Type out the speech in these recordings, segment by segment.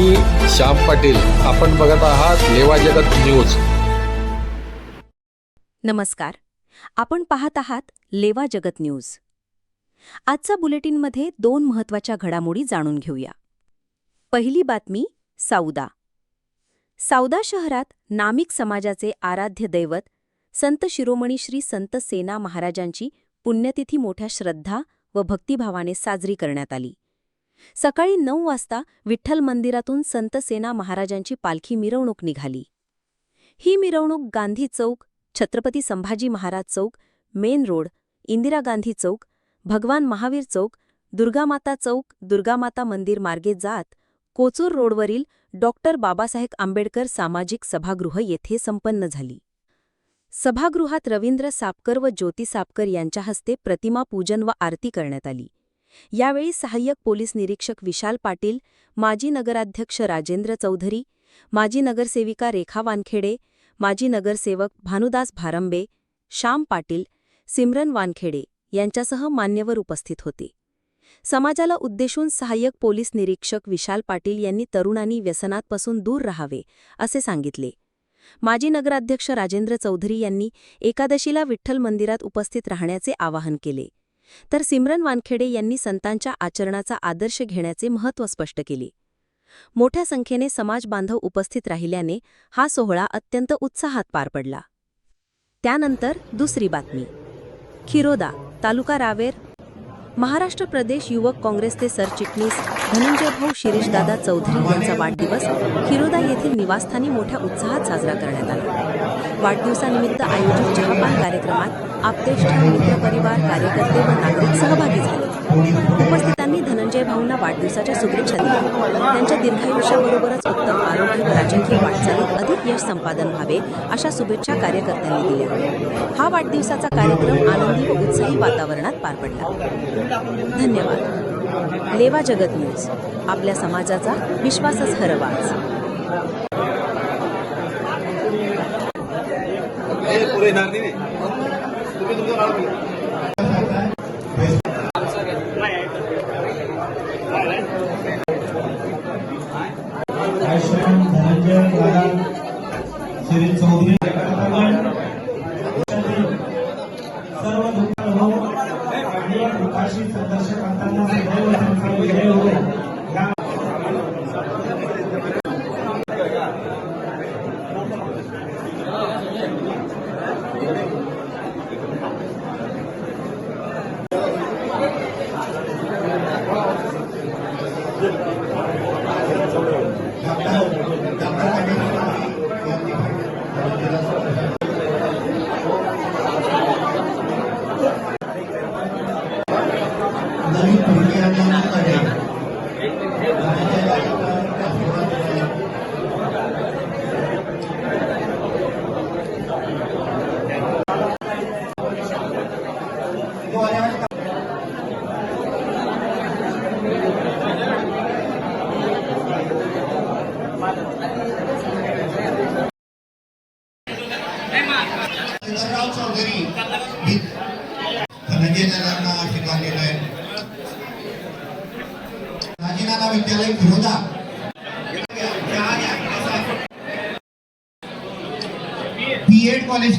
मी श्याम पाटील. आपण बघत आहात लेवा जगत न्यूज. नमस्कार. आपण पाहत आहात लेवा जगत न्यूज. आजच्या बुलेटिनमध्ये दोन महत्त्वाच्या घडामोडी जाणून घेऊया. पहिली बातमी साऊदा साऊदा शहरात नामिक समाजाचे आराध्य दैवत संत शिरोमणी श्री संत सेना महाराजांची पुण्यतिथी मोठ्या श्रद्धा व भक्तिभावाने साजरी करण्यात आली. सकाळी नऊ वाजता विठ्ठल मंदिरातून संत सेना महाराजांची पालखी मिरवणूक निघाली. ही मिरवणूक गांधी चौक छत्रपती संभाजी महाराज चौक मेन रोड इंदिरा गांधी चौक भगवान महावीर चौक दुर्गामाता चौक दुर्गामाता मंदिर मार्गे जात कोचूर रोडवरील डॉक्टर बाबासाहेब आंबेडकर सामाजिक सभागृह येथे संपन्न झाली. सभागृहात रवींद्र सापकर व ज्योती सापकर यांच्या हस्ते प्रतिमा पूजन व आरती करण्यात आली. यावेळी सहाय्यक पोलीस निरीक्षक विशाल पाटील माजी नगराध्यक्ष राजेंद्र चौधरी माजी नगरसेविका रेखा वानखेडे माजी नगरसेवक भानुदास भारंबे श्याम पाटील सिमरन वानखेडे यांच्यासह मान्यवर उपस्थित होते. समाजाला उद्देशून सहाय्यक पोलीस निरीक्षक विशाल पाटील यांनी तरुणांनी व्यसनातपासून दूर राहावे असे सांगितले. माजी नगराध्यक्ष राजेंद्र चौधरी यांनी एकादशीला विठ्ठल मंदिरात उपस्थित राहण्याचे आवाहन केले. तर सिमरन वानखेडे यांनी संतांच्या आचरणाचा आदर्श घेण्याचे महत्त्व स्पष्ट केले. मोठ्या संख्येने समाजबांधव उपस्थित राहिल्याने हा सोहळा अत्यंत उत्साहात पार पडला. त्यानंतर दुसरी बातमी. खिरोदा तालुका रावेर महाराष्ट्र प्रदेश युवक काँग्रेसचे सरचिटणीस धनंजयभाऊ शिरीषदादा चौधरी यांचा वाढदिवस खिरोदा येथील निवासस्थानी मोठ्या उत्साहात साजरा करण्यात आला. वाढदिवसानिमित्त आयोजित चहापान कार्यक्रमात आपतेष्ठ मित्रपरिवार वाढदिवसाच्या शुभेच्छा दिल्या. त्यांच्या दीर्घायुष्याबरोबरच उत्तम आरोग्य व राजकीय वाटचालीत अधिक यश संपादन व्हावे अशा शुभेच्छा कार्यकर्त्यांनी दिल्या. हा वाढदिवसाचा कार्यक्रम आनंदी व उत्साही वातावरणात पार पडला. धन्यवाद. लेवा जगत न्यूज. आपल्या समाजाचा विश्वासच हरवाच. आयुष्यमान शरीर चौधरी आपण सर्व दुःखानुभव आणि दुःखाशी संघर्ष करताना सदैव त्यांचा विजय हो. चंद्रराव विद्यालय कॉलेज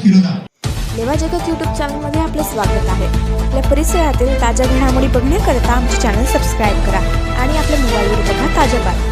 लेवा जगत यूट्यूब चॅनलमध्ये आपलं स्वागत आहे. आपल्या परिसरातील ताज्या घडामोडी बघण्याकरता आमचे चॅनल सबस्क्राईब करा आणि आपल्या मोबाईलवर बघा ताज्या बातम्या.